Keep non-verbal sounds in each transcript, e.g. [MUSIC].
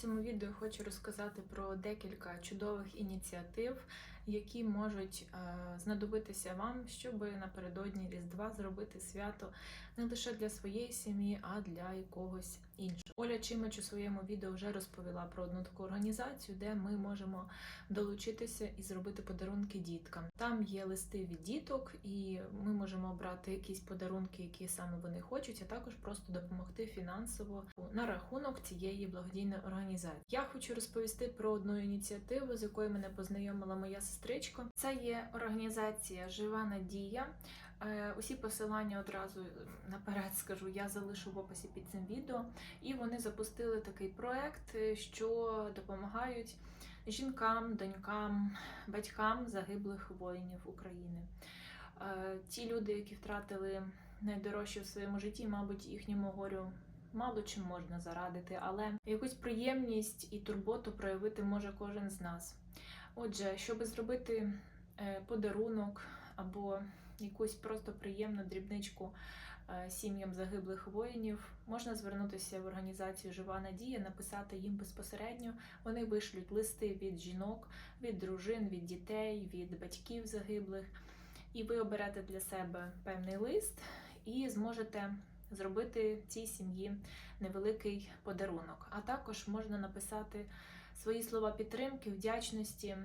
цьому відео хочу розказати про декілька чудових ініціатив, які можуть е, знадобитися вам, щоб напередодні Різдва зробити свято не лише для своєї сім'ї, а для якогось іншого. Оля Чимич у своєму відео вже розповіла про одну таку організацію, де ми можемо долучитися і зробити подарунки діткам. Там є листи від діток, і ми можемо обрати якісь подарунки, які саме вони хочуть, а також просто допомогти фінансово на рахунок цієї благодійної організації. Я хочу розповісти про одну ініціативу, з якою мене познайомила моя сестричка. Це є організація Жива Надія. Е, Усі посилання одразу наперед скажу, я залишу в описі під цим відео. І вони запустили такий проект, е, що допомагають жінкам, донькам, батькам загиблих воїнів України. Е, Ті люди, які втратили найдорожче в своєму житті, мабуть, їхньому горю мало чим можна зарадити, але якусь приємність і турботу проявити може кожен з нас. Отже, щоб зробити е, подарунок або якусь просто приємну дрібничку е, сім'ям загиблих воїнів, можна звернутися в організацію Жива Надія, написати їм безпосередньо. Вони вишлють листи від жінок, від дружин, від дітей, від батьків загиблих. І ви оберете для себе певний лист і зможете зробити цій сім'ї невеликий подарунок. А також можна написати свої слова підтримки, вдячності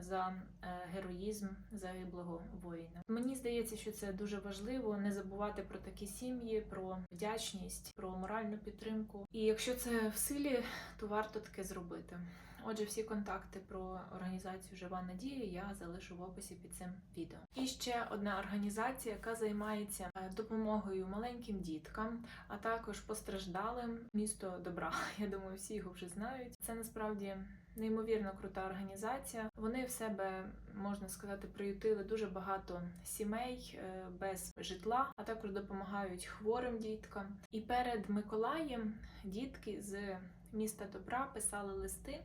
за е, героїзм загиблого воїна. Мені здається, що це дуже важливо не забувати про такі сім'ї, про вдячність, про моральну підтримку. І якщо це в силі, то варто таке зробити. Отже, всі контакти про організацію Жива Надія я залишу в описі під цим відео. І ще одна організація, яка займається е, допомогою маленьким діткам, а також постраждалим місто добра. [LAUGHS] Я думаю, всі його вже знають. Це насправді неймовірно крута організація. Вони в себе можна сказати приютили дуже багато сімей е, без житла, а також допомагають хворим діткам. І перед Миколаєм дітки з міста добра писали листи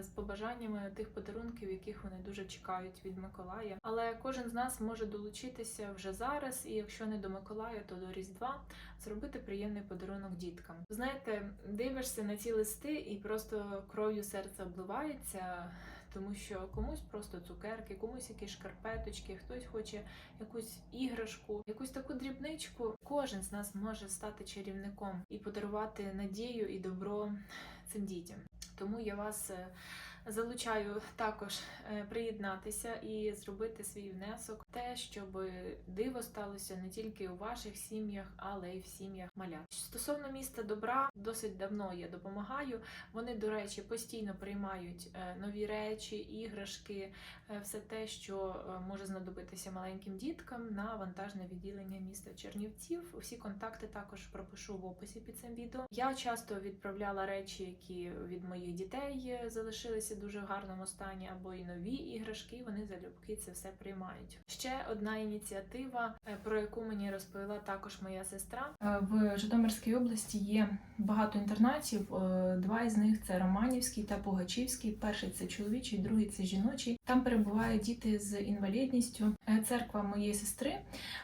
з побажаннями тих подарунків, яких вони дуже чекають від Миколая. Але кожен з нас може долучитися вже зараз, і якщо не до Миколая, то до Різдва зробити приємний подарунок діткам. Знаєте, дивишся на ці листи і просто кров'ю серце обливається. Тому що комусь просто цукерки, комусь якісь шкарпеточки, хтось хоче якусь іграшку, якусь таку дрібничку. Кожен з нас може стати чарівником і подарувати надію і добро цим дітям. Тому я вас е, залучаю також е, приєднатися і зробити свій внесок, те, щоб диво сталося не тільки у ваших сім'ях, але й в сім'ях малят. Стосовно міста добра, досить давно я допомагаю. Вони, до речі, постійно приймають е, нові речі, іграшки, все те, що може знадобитися маленьким діткам на вантажне відділення міста Чернівців. Всі контакти також пропишу в описі під цим відео. Я часто відправляла речі, які від моїх дітей залишилися в дуже гарному стані, або і нові іграшки. Вони залюбки це все приймають. Ще одна ініціатива, е, про яку мені розповіла також моя сестра. Е, В Житомирській області є багато інтернатів. Е, Два із них це Романівський та Пугачівський. Перший це чоловічий, другий це жіночий. Там перебувають діти з інвалідністю. Церква моєї сестри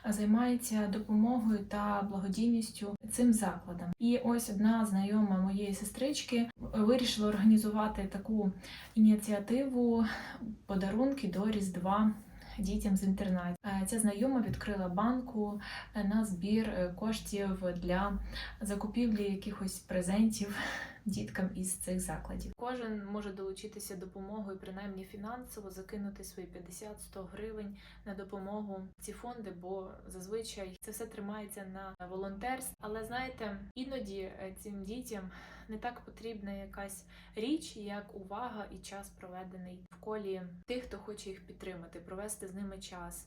займається допомогою та благодійністю цим закладам. І ось одна знайома моєї сестрички вирішила організувати таку ініціативу подарунки до Різдва. Дітям з інтернатів. Е, Ця знайома відкрила банку е, на збір е, коштів для закупівлі якихось презентів діткам із цих закладів. Кожен може долучитися допомогою, принаймні фінансово, закинути свої 50-100 гривень на допомогу ці фонди, бо зазвичай це все тримається на волонтерстві. Але знаєте, іноді е, цим дітям не так потрібна якась річ, як увага і час проведений в колі тих, хто хоче їх підтримати, провести з ними час,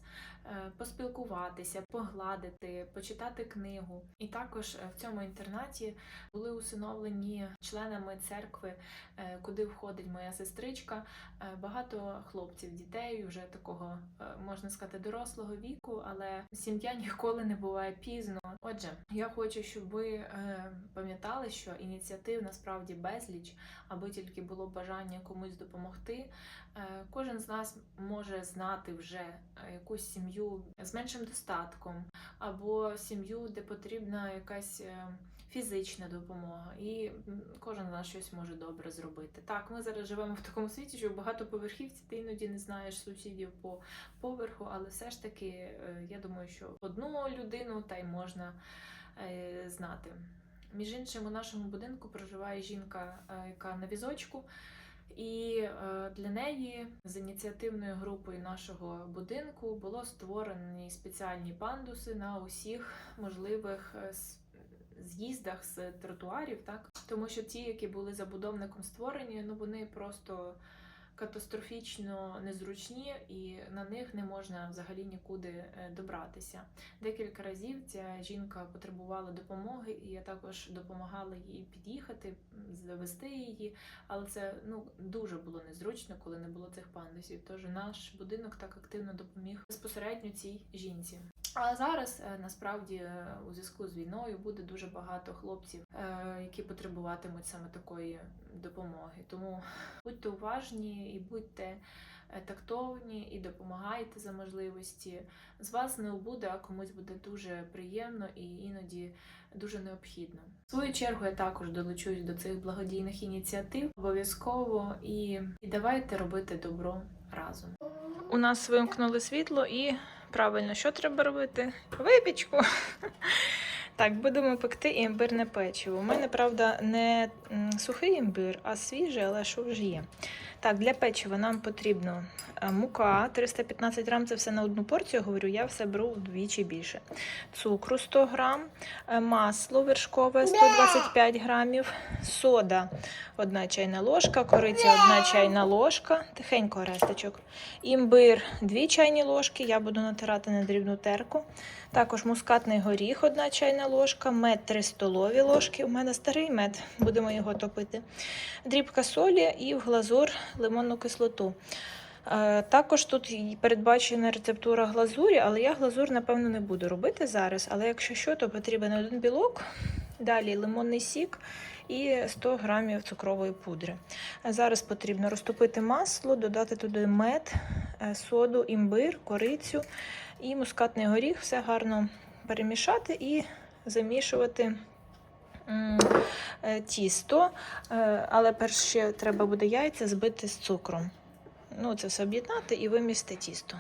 поспілкуватися, погладити, почитати книгу. І також е, в цьому інтернаті були усиновлені членами церкви, е, куди входить моя сестричка. е, Багато хлопців, дітей вже такого е, можна сказати дорослого віку, але сім'я ніколи не буває пізно. Отже, я хочу, щоб ви е, пам'ятали, що ініціатив насправді безліч, аби тільки було бажання комусь допомогти. Е, Кожен з нас може знати вже е, якусь сім'ю з меншим достатком, або сім'ю, де потрібна якась е, фізична допомога, і кожен з нас щось може добре зробити. Так, ми зараз живемо в такому світі, що в багатоповерхівці ти іноді не знаєш сусідів по поверху, але все ж таки, е, я думаю, що одну людину та й можна е, знати. Між іншим, у нашому будинку проживає жінка, яка на візочку. І е, для неї з ініціативною групою нашого будинку було створені спеціальні пандуси на усіх можливих е, з'їздах з тротуарів, так? Тому що ті, які були забудовником створені, ну вони просто катастрофічно незручні, і на них не можна взагалі нікуди е, добратися. Декілька разів ця жінка потребувала допомоги, і я також допомагала їй під'їхати, завести її. Але це ну дуже було незручно, коли не було цих пандусів. Тож наш будинок так активно допоміг безпосередньо цій жінці. А зараз е, насправді е, у зв'язку з війною буде дуже багато хлопців, е, які потребуватимуть саме такої допомоги. Тому будьте уважні і будьте тактовні і допомагайте за можливості. З вас не убуде, а комусь буде дуже приємно і іноді дуже необхідно. В свою чергу я також долучусь до цих благодійних ініціатив обов'язково і, і давайте робити добро разом. У нас вимкнули світло і правильно, що треба робити? Випічку. [LAUGHS] Так, будемо пекти імбирне печиво. У мене, правда, не сухий імбир, а свіжий, але що вже є. Так, для печива нам потрібно е, мука 315 грам, це все на одну порцію, говорю, я все беру вдвічі більше. Цукру 100 грам, е, масло вершкове 125 грамів, сода 1 чайна ложка, кориця 1 чайна ложка, тихенько рестечок, імбир 2 чайні ложки, я буду натирати на дрібну терку. Також мускатний горіх 1 чайна ложка, мед 3 столові ложки. У мене старий мед, будемо його топити. Дрібка солі і в глазур лимонну кислоту. Е, Також тут передбачена рецептура глазурі, але я глазур, напевно, не буду робити зараз. Але якщо що, то потрібен один білок, далі лимонний сік і 100 грамів цукрової пудри. Зараз потрібно розтопити масло, додати туди мед, е, соду, імбир, корицю і мускатний горіх. Все гарно перемішати і замішувати тісто. Е, Але перше треба буде яйця збити з цукром. Ну, це все об'єднати і вимісти тісто.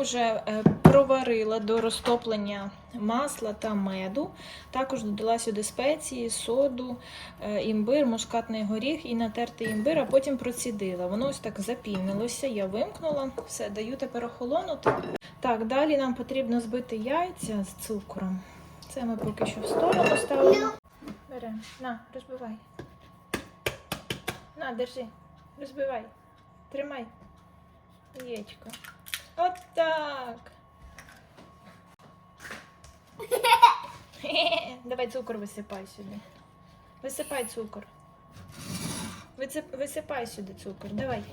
Вже е, проварила до розтоплення масла та меду. Також додала сюди спеції, соду, е, імбир, мускатний горіх і натертий імбир, а потім процідила. Воно ось так запівнилося, я вимкнула. Все, даю тепер охолонути. Так, далі нам потрібно збити яйця з цукром. Це ми поки що в сторону ставимо. Бери, на, розбивай. На, держи, розбивай. Тримай. Яєчко. От так. [LAUGHS] Давай цукор висипай сюди. Висипай цукор. Висип- Висипай сюди цукор. Давай.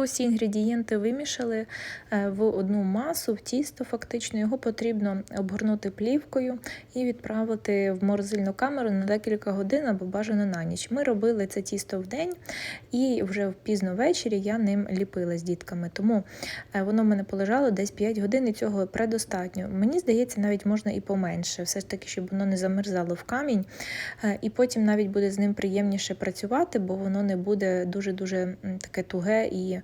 Усі інгредієнти вимішали е, в одну масу, в тісто, фактично його потрібно обгорнути плівкою і відправити в морозильну камеру на декілька годин або бажано на ніч. Ми робили це тісто в день, і вже пізно ввечері я ним ліпила з дітками. Тому е, воно в мене полежало десь 5 годин, і цього предостатньо. Мені здається, навіть можна і поменше, все ж таки, щоб воно не замерзало в камінь, е, і потім навіть буде з ним приємніше працювати, бо воно не буде дуже-дуже таке туге і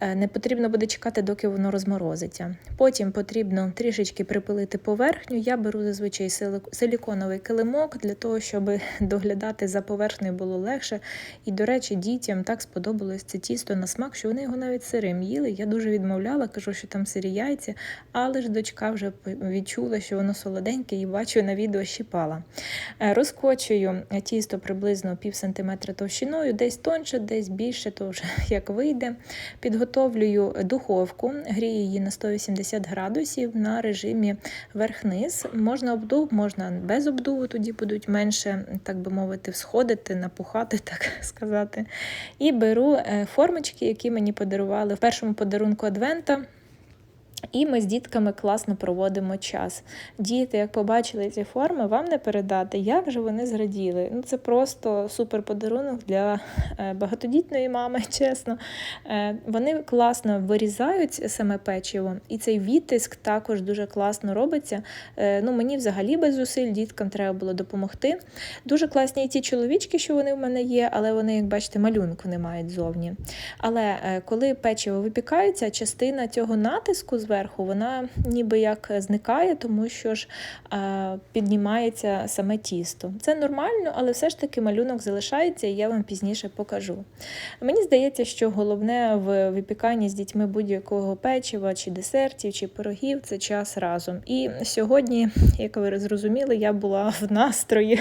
не потрібно буде чекати, доки воно розморозиться. Потім потрібно трішечки припилити поверхню. Я беру зазвичай силіконовий килимок для того, щоб [LAUGHS] доглядати за поверхнею було легше. І, до речі, дітям так сподобалось це тісто на смак, що вони його навіть сирим їли. Я дуже відмовляла, кажу, що там сирі яйця, але ж дочка вже відчула, що воно солоденьке, і бачу на відео щіпала. Е, розкочую тісто приблизно пів сантиметра товщиною, десь тонше, десь більше, то вже [LAUGHS] як вийде. Підготовлюю духовку, грію її на 180 градусів на режимі верх-низ. Можна обдув, можна без обдуву, тоді будуть менше, так би мовити, всходити, напухати, [LAUGHS] так сказати. І беру е, формочки, які мені подарували в першому подарунку Адвента. І ми з дітками класно проводимо час. Діти, як побачили ці форми, вам не передати, як же вони зраділи. Ну, Це просто супер подарунок для е, багатодітної мами, [LAUGHS] чесно. Е, вони класно вирізають саме печиво, і цей відтиск також дуже класно робиться. Е, ну, Мені взагалі без зусиль діткам треба було допомогти. Дуже класні і ті чоловічки, що вони в мене є, але вони, як бачите, малюнку не мають зовні. Але коли печиво випікається, частина цього натиску зверху, вона ніби як зникає, тому що ж піднімається саме тісто. Це нормально, але все ж таки малюнок залишається, і я вам пізніше покажу. Мені здається, що головне в випіканні з дітьми будь-якого печива, чи десертів, чи пирогів це час разом. І сьогодні, як ви зрозуміли, я була в настрої.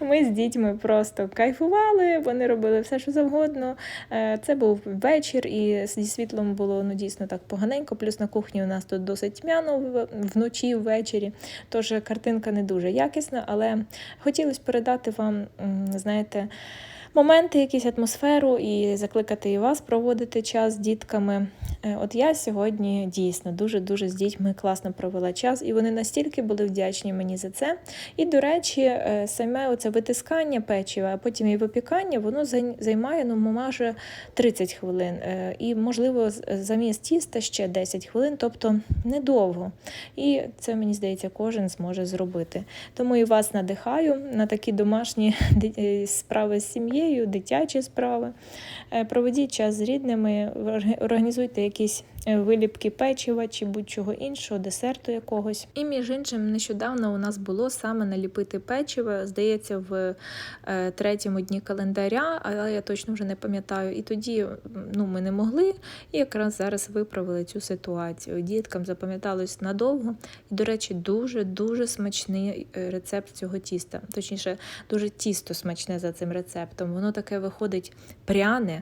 Ми з дітьми просто кайфували, вони робили все, що завгодно. Е, це був вечір, і зі світлом було ну, дійсно так поганенько, плюс на кухні у нас тут досить тьмяно вночі, ввечері, тож картинка не дуже якісна, але хотілося передати вам, знаєте, моменти, якісь атмосферу і закликати і вас проводити час з дітками. Е, от я сьогодні дійсно дуже-дуже з дітьми класно провела час, і вони настільки були вдячні мені за це. І, до речі, е, саме оце витискання печива, а потім і випікання, воно займає ну, майже 30 хвилин. Е, і, можливо, замість тіста ще 10 хвилин, тобто недовго. І це, мені здається, кожен зможе зробити. Тому і вас надихаю на такі домашні справи з сім'єю сім'єю, дитячі справи. Е, проведіть час з рідними, організуйте якісь е, виліпки печива чи будь-чого іншого, десерту якогось. І між іншим, нещодавно у нас було саме наліпити печиво, здається, в е, третьому дні календаря, але я точно вже не пам'ятаю. І тоді ну, ми не могли, і якраз зараз виправили цю ситуацію. Діткам запам'яталось надовго. І, до речі, дуже-дуже смачний рецепт цього тіста. Точніше, дуже тісто смачне за цим рецептом. Воно таке виходить пряне.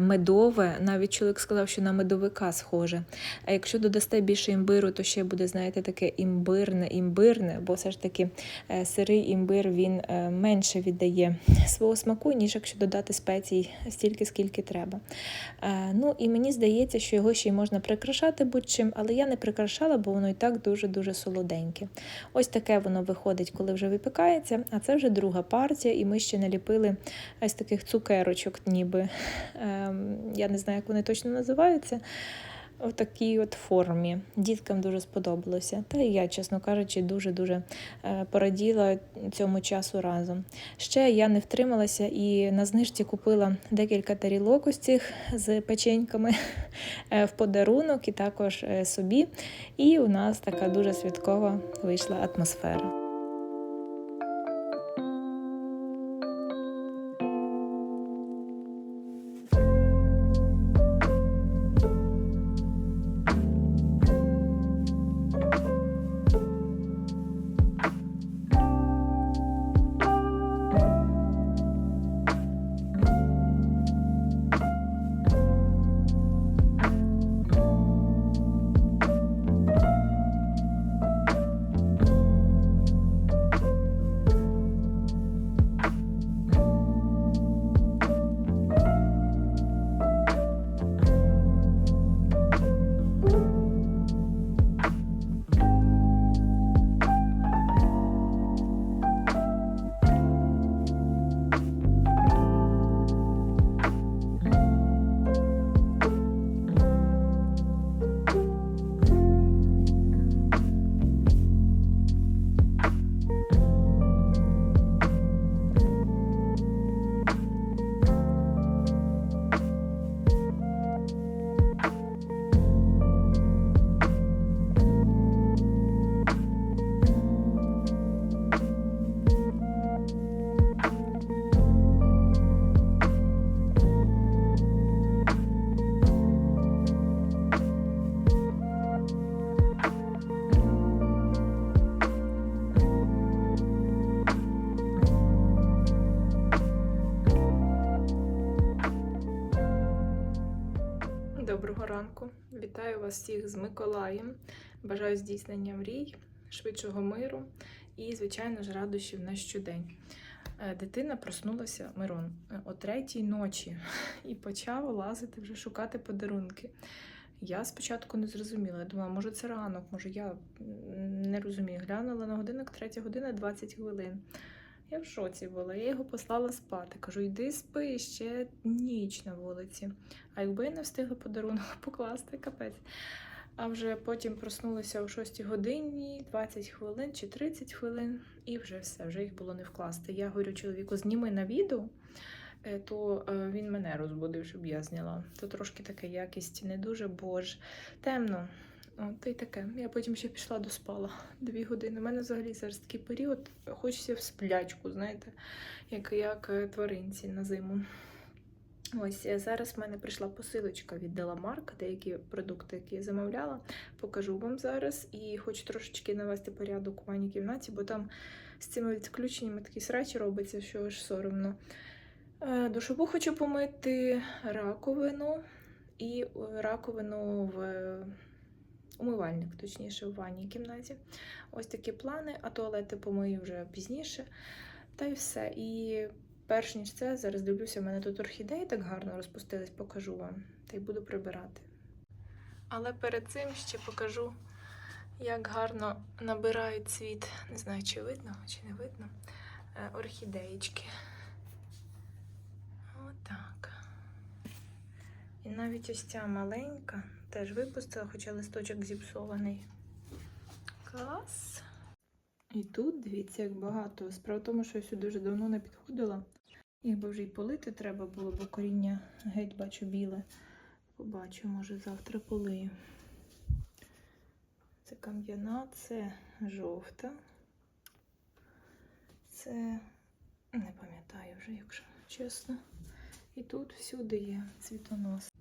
медове. Навіть чоловік сказав, що на медовика схоже. А якщо додасте більше імбиру, то ще буде, знаєте, таке імбирне, імбирне, бо все ж таки е, сирий імбир він е, менше віддає свого смаку, ніж якщо додати спецій стільки, скільки треба. Ну і мені здається, що його ще й можна прикрашати будь-чим, але я не прикрашала, бо воно і так дуже-дуже солоденьке. Ось таке воно виходить, коли вже випікається, а це вже друга партія, і ми ще наліпили ось таких цукерочок, ніби я не знаю, як вони точно називаються. В такій от формі. Діткам дуже сподобалося. Та і я, чесно кажучи, дуже-дуже е, пораділа цьому часу разом. Ще я не втрималася і на знижці купила декілька тарілок ось цих з печеньками [LAUGHS] е, в подарунок і також е, собі. І у нас така дуже святкова вийшла атмосфера. Вітаю вас всіх з Миколаєм. Бажаю здійснення мрій, швидшого миру і, звичайно ж, радощів на щодень. Е, Дитина проснулася Мирон е, о третій ночі [LAUGHS] і почав лазити вже шукати подарунки. Я спочатку не зрозуміла. Я думала, може це ранок, може я не розумію. Глянула на годинник, третя година 20 хвилин. Я в шоці була. Я його послала спати. Кажу, йди спи, ще ніч на вулиці. А якби я не встигла подарунок [LAUGHS] покласти, капець. А вже потім проснулася о 6 годині, 20 хвилин чи 30 хвилин, і вже все, вже їх було не вкласти. Я говорю чоловіку, зніми на відео, е, то е, він мене розбудив, щоб я зняла. То трошки така якість не дуже, бо ж темно. Та й таке. Я потім ще пішла доспала [LAUGHS] дві години. У мене взагалі зараз такий період, хочеться в сплячку, знаєте, як, як е, тваринці на зиму. Ось е, зараз в мене прийшла посилочка від Деламарк, деякі продукти, які я замовляла, покажу вам зараз. І хочу трошечки навести порядок у ванній кімнаті, бо там з цими відключеннями такий срач робиться, що аж соромно. Е, Душову хочу помити, раковину і раковину в умивальник, точніше, в ванній кімнаті. Ось такі плани, а туалети помию вже пізніше. Та й все. І перш ніж це, зараз дивлюся, в мене тут орхідеї так гарно розпустились, покажу вам. Та й буду прибирати. Але перед цим ще покажу, як гарно набирають цвіт. Не знаю, чи видно, чи не видно. е, Орхідеєчки. Отак. І навіть ось ця маленька теж випустила, хоча листочок зіпсований. Клас! І тут, дивіться, як багато. Справа в тому, що я сюди дуже давно не підходила. Їх би вже й полити треба було, бо коріння геть бачу біле. Побачу, може, завтра полию. Це кам'яна, це жовта. Це не пам'ятаю вже, якщо чесно. І тут всюди є цвітонос.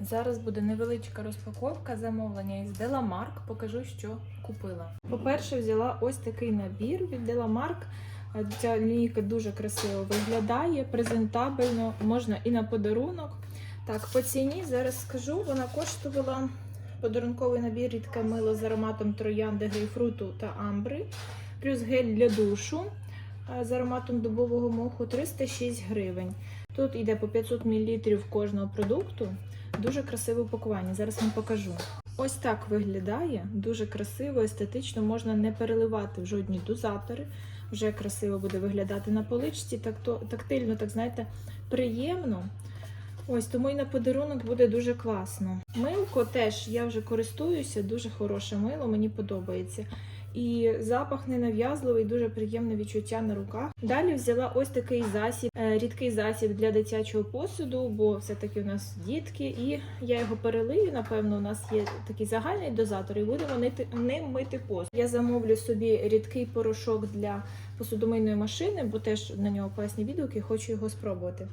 Зараз буде невеличка розпаковка замовлення із Деламарк. Покажу, що купила. По-перше, взяла ось такий набір від Деламарк. Ця лінійка дуже красиво виглядає, презентабельно, можна і на подарунок. Так, по ціні зараз скажу, вона коштувала подарунковий набір рідке мило з ароматом троянди, грейпфруту та амбри, плюс гель для душу е, з ароматом дубового моху 306 гривень. Тут йде по 500 мл кожного продукту. Дуже красиве упакування. Зараз вам покажу. Ось так виглядає. Дуже красиво, естетично, можна не переливати в жодні дозатори. Вже красиво буде виглядати на поличці, так то тактильно, так знаєте, приємно. Ось тому і на подарунок буде дуже класно. Милко теж я вже користуюся, дуже хороше мило, мені подобається. І запах ненав'язливий, дуже приємне відчуття на руках. Далі взяла ось такий засіб, е, рідкий засіб для дитячого посуду, бо все-таки у нас дітки, і я його перелию. Напевно, у нас є такий загальний дозатор, і будемо ним мити посуд. Я замовлю собі рідкий порошок для посудомийної машини, бо теж на нього класні відгуки, хочу його спробувати.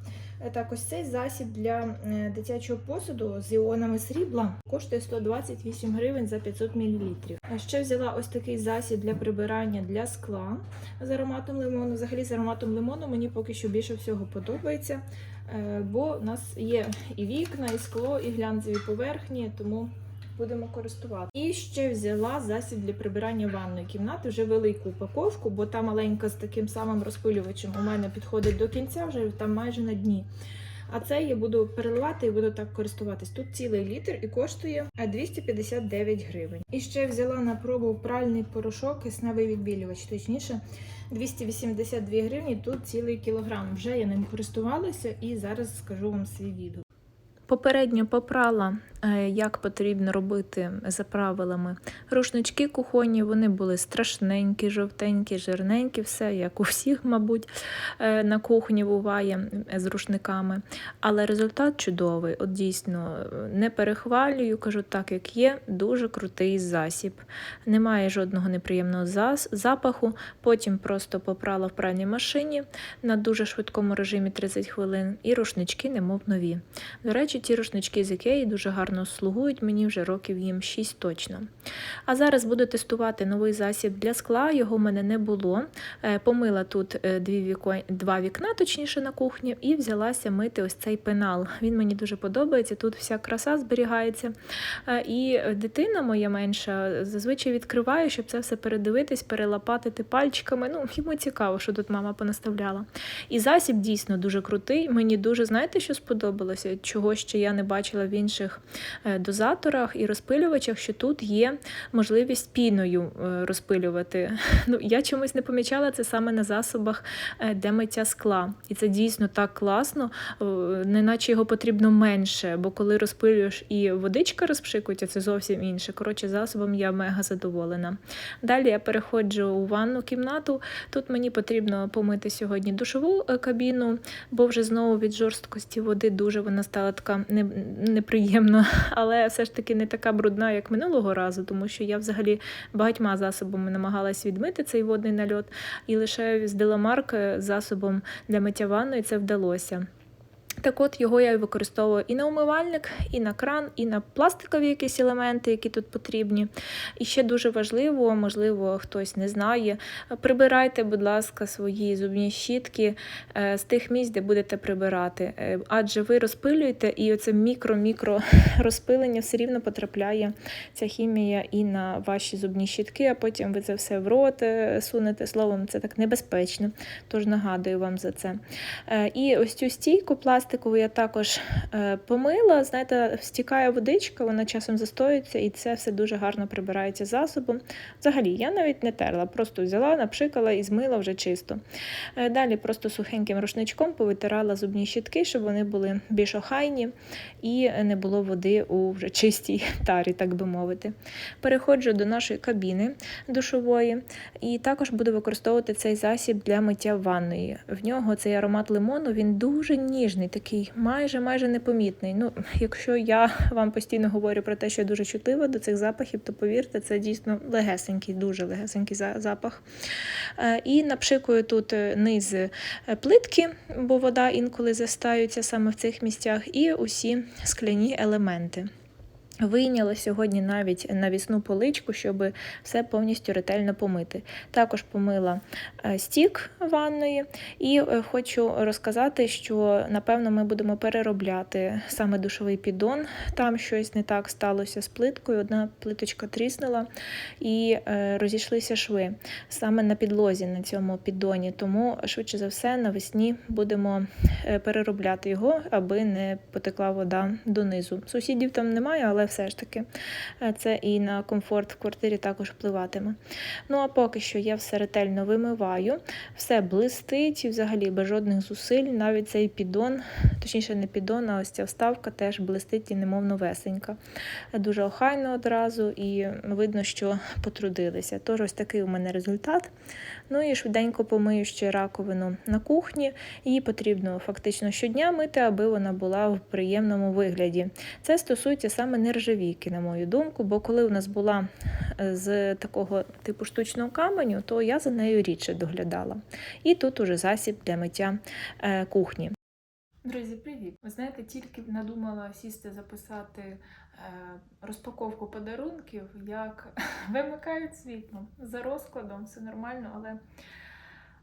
Е, Так, ось цей засіб для е, дитячого посуду з іонами срібла коштує 128 гривень за 500 мл. Ще взяла ось такий засіб для прибирання для скла з ароматом лимону. Взагалі з ароматом лимону мені поки що більше всього подобається, е, бо у нас є і вікна, і скло, і глянцеві поверхні, тому будемо користувати. І ще взяла засіб для прибирання ванної кімнати, вже велику упаковку, бо та маленька з таким самим розпилювачем у мене підходить до кінця, вже там майже на дні. А це я буду переливати і буду так користуватись. Тут цілий літр і коштує е, 259 гривень. І ще взяла на пробу пральний порошок кисневий відбілювач, точніше 282 гривні. Тут цілий кілограм. Вже я ним користувалася і зараз скажу вам свій відгук. Попередньо попрала, е, як потрібно робити за правилами. Рушнички кухонні, вони були страшненькі, жовтенькі, жирненькі, все як у всіх, мабуть, е, на кухні буває е, з рушниками. Але результат чудовий. От дійсно е, не перехвалюю, кажу так, як є, дуже крутий засіб. Немає жодного неприємного запаху. Потім просто попрала в пральній машині на дуже швидкому режимі 30 хвилин, і рушнички, немов нові. До речі, ці рушнички з Ікеї дуже гарно слугують, мені вже років їм 6 точно. А зараз буду тестувати новий засіб для скла, його в мене не було. Е, Помила тут е, дві віко... два вікна, точніше, на кухні, і взялася мити ось цей пенал. Він мені дуже подобається, тут вся краса зберігається. Е, І дитина моя менша зазвичай відкриває, щоб це все передивитись, перелопатити пальчиками. Ну, йому цікаво, що тут мама понаставляла. І засіб дійсно дуже крутий. Мені дуже, знаєте, що сподобалося? Чого ще я не бачила в інших дозаторах і розпилювачах, що тут є можливість піною е, розпилювати. [LAUGHS] Ну, я чомусь не помічала це саме на засобах е, для миття скла. І це дійсно так класно, е, неначе його потрібно менше, бо коли розпилюєш і водичка розпшикується, це зовсім інше. Коротше, засобом я мега задоволена. Далі я переходжу у ванну кімнату. Тут мені потрібно помити сьогодні душову е, кабіну, бо вже знову від жорсткості води дуже вона стала така не- неприємна, але все ж таки не така брудна, як минулого разу, тому що я взагалі багатьма засобами намагалась відмити цей водний нальот, і лише з Деламарк засобом для миття ванної це вдалося. Так от його я використовую і на умивальник, і на кран, і на пластикові якісь елементи, які тут потрібні. І ще дуже важливо, можливо, хтось не знає. Прибирайте, будь ласка, свої зубні щітки е, з тих місць, де будете прибирати. Е, Адже ви розпилюєте, і оце мікро-мікро [LAUGHS] розпилення все рівно потрапляє ця хімія і на ваші зубні щітки, а потім ви це все в рот е, сунете. Словом, це так небезпечно. Тож нагадую вам за це. І ось цю стійку пластикову я також е, помила. Знаєте, стікає водичка, вона часом застоюється, і це все дуже гарно прибирається засобом. Взагалі, я навіть не терла, просто взяла, напшикала і змила вже чисто. Е, Далі просто сухеньким рушничком повитирала зубні щітки, щоб вони були більш охайні і не було води у вже чистій [LAUGHS] тарі, так би мовити. Переходжу до нашої кабіни душової і також буду використовувати цей засіб для миття ванної. В нього цей аромат лимону він дуже ніжний, такий майже майже непомітний. Ну, якщо я вам постійно говорю про те, що я дуже чутлива до цих запахів, то повірте, це дійсно легесенький, дуже легесенький запах. Е, І напшикую тут е, низ е, плитки, бо вода інколи застаються саме в цих місцях, і усі скляні елементи. Вийняла сьогодні навіть навісну поличку, щоб все повністю ретельно помити. Також помила е, стік ванної і е, хочу розказати, що напевно ми будемо переробляти саме душовий піддон. Там щось не так сталося з плиткою. Одна плиточка тріснула і е, розійшлися шви саме на підлозі на цьому піддоні. Тому швидше за все навесні будемо переробляти його, аби не потекла вода донизу. Сусідів там немає, але все ж таки е, це і на комфорт в квартирі також впливатиме. Ну а поки що я все ретельно вимиваю, все блистить і взагалі без жодних зусиль. Навіть цей піддон, точніше не піддон, а ось ця вставка теж блистить і немов новесенька. Дуже охайно одразу і видно, що потрудилися. Тож ось такий у мене результат. Ну і швиденько помию ще раковину на кухні. Її потрібно фактично щодня мити, аби вона була в приємному вигляді. Це стосується саме нержавійки, на мою думку, бо коли у нас була е, з такого типу штучного каменю, то я за нею рідше доглядала. І тут уже засіб для миття е, кухні. Друзі, привіт! Ви знаєте, тільки надумала сісти записати е, розпаковку подарунків, як [LAUGHS] вимикають світло за розкладом, все нормально, але,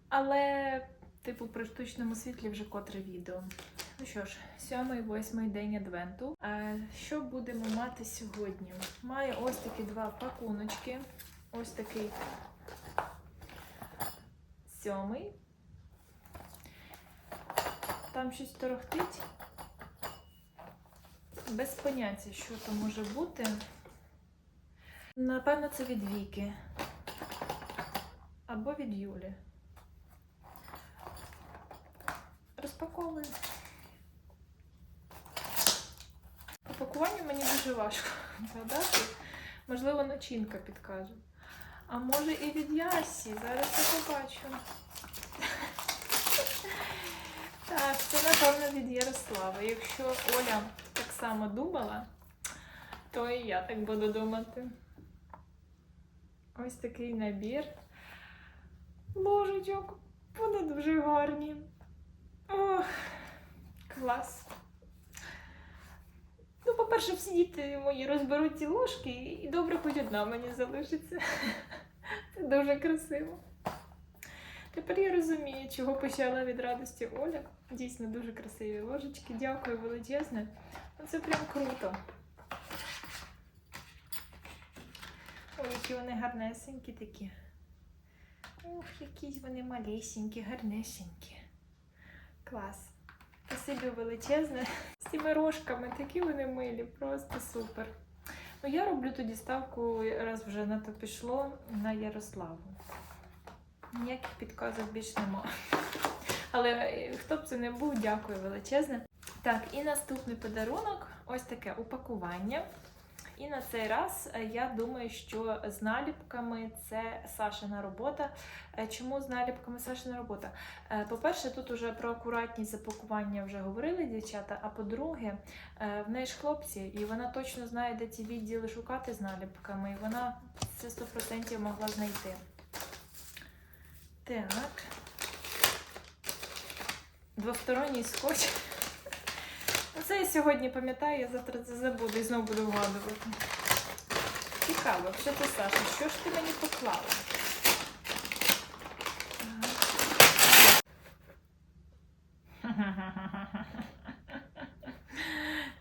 але типу при штучному світлі вже котре відео. Ну що ж, сьомий, восьмий день адвенту. Е, що будемо мати сьогодні? Маю ось такі два пакуночки. Ось такий сьомий. Там щось торохтить. Без поняття, що то може бути. Напевно, це від Віки. Або від Юлі. Розпаковую. По пакуванню мені дуже важко [LAUGHS] згадати. Можливо, начинка підкаже. А може і від Ясі. Зараз я побачу. [LAUGHS] Так, це напевно від Ярослава. Якщо Оля так само думала, то і я так буду думати. Ось такий набір ложечок. Вони дуже гарні. Ох, клас. Ну, по-перше, всі діти мої розберуть ці ложки, і добре хоч одна мені залишиться. Це дуже красиво. Тепер я розумію, чого почала від радості Оля. Дійсно дуже красиві ложечки. Дякую величезне. Ну, Це прям круто. Ой, які вони гарнесенькі такі. Ух, які вони малесенькі, гарнесенькі. Клас. Спасибі величезне. З цими рожками такі вони милі, просто супер. Ну, я роблю тоді ставку, раз вже на то пішло, на Ярославу. Ніяких підказок більш нема. Але е, хто б це не був, дякую величезне. Так, і наступний подарунок ось таке упакування. І на цей раз е, я думаю, що з наліпками це Сашина робота. Е, Чому з наліпками Сашина робота? Е, По-перше, тут уже про акуратність запакування вже говорили дівчата. А по-друге, в неї ж хлопці, і вона точно знає, де ці відділи шукати з наліпками, і вона це 100% могла знайти. Так. Двосторонній скотч. Це я сьогодні пам'ятаю, я завтра це забуду і знову буду вгадувати. Цікаво, що це Саша? Що ж ти мені поклала? [LAUGHS]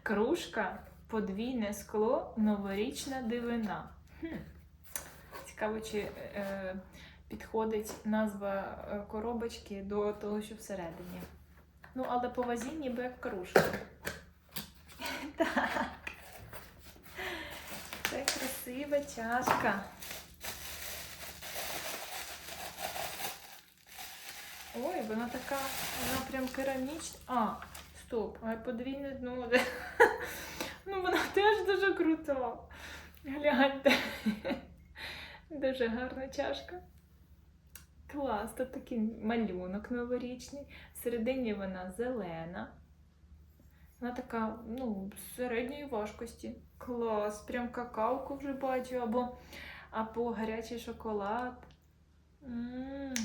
Кружка, подвійне скло, новорічна дивина. Хм. Цікаво, чи е, підходить назва е, коробочки до того, що всередині. Ну, але по вазі ніби як кружка. Так. Це красива чашка. Ой, вона така, вона прям керамічна. А, стоп, а подвійне дно. Ну, вона теж дуже крута. Гляньте. Дуже гарна чашка. Клас, тут такий малюнок новорічний. Всередині вона зелена. Вона така, ну, середньої важкості. Клас, прям какаоку вже бачу, або, або гарячий шоколад.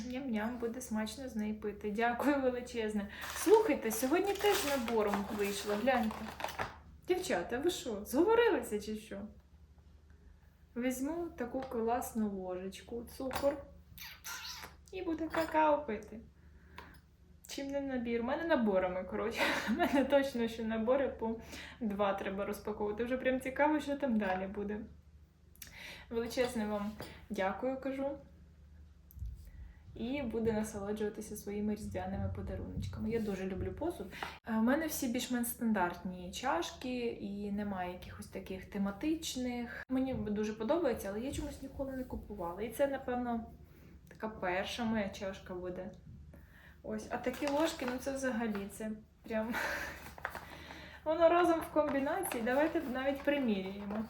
Ням-ням, буде смачно з неї пити. Дякую величезне. Слухайте, сьогодні теж набором вийшло, гляньте. Дівчата, ви що, зговорилися чи що? Візьму таку класну ложечку, цукор і буду какао пити. Чим не набір? У мене наборами, коротше. [LAUGHS] У мене точно що набори по два треба розпаковувати. Вже прям цікаво, що там далі буде. Величезне вам дякую, кажу. І буде насолоджуватися своїми різдвяними подаруночками. Я дуже люблю посуд. У мене всі більш-менш стандартні чашки, і немає якихось таких тематичних. Мені дуже подобається, але я чомусь ніколи не купувала. І це, напевно, така перша моя чашка буде. Ось, а такі ложки, ну це взагалі це прям. [LAUGHS] Воно разом в комбінації. Давайте навіть приміряємо.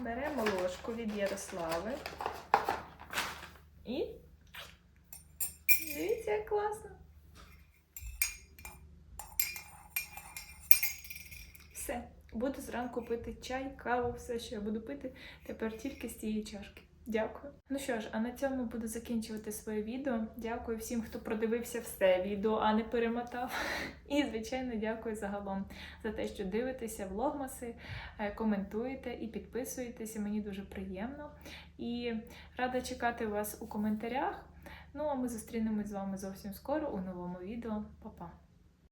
Беремо ложку від Ярослави. І. Дивіться, як класно. Все. Буду зранку пити чай, каву, все, що я буду пити тепер тільки з цієї чашки. Дякую. Ну що ж, а на цьому буду закінчувати своє відео. Дякую всім, хто продивився все відео, а не перемотав. І, звичайно, дякую загалом за те, що дивитеся влогмаси, е, коментуєте і підписуєтеся. Мені дуже приємно. І рада чекати вас у коментарях. Ну а ми зустрінемось з вами зовсім скоро у новому відео. Па-па!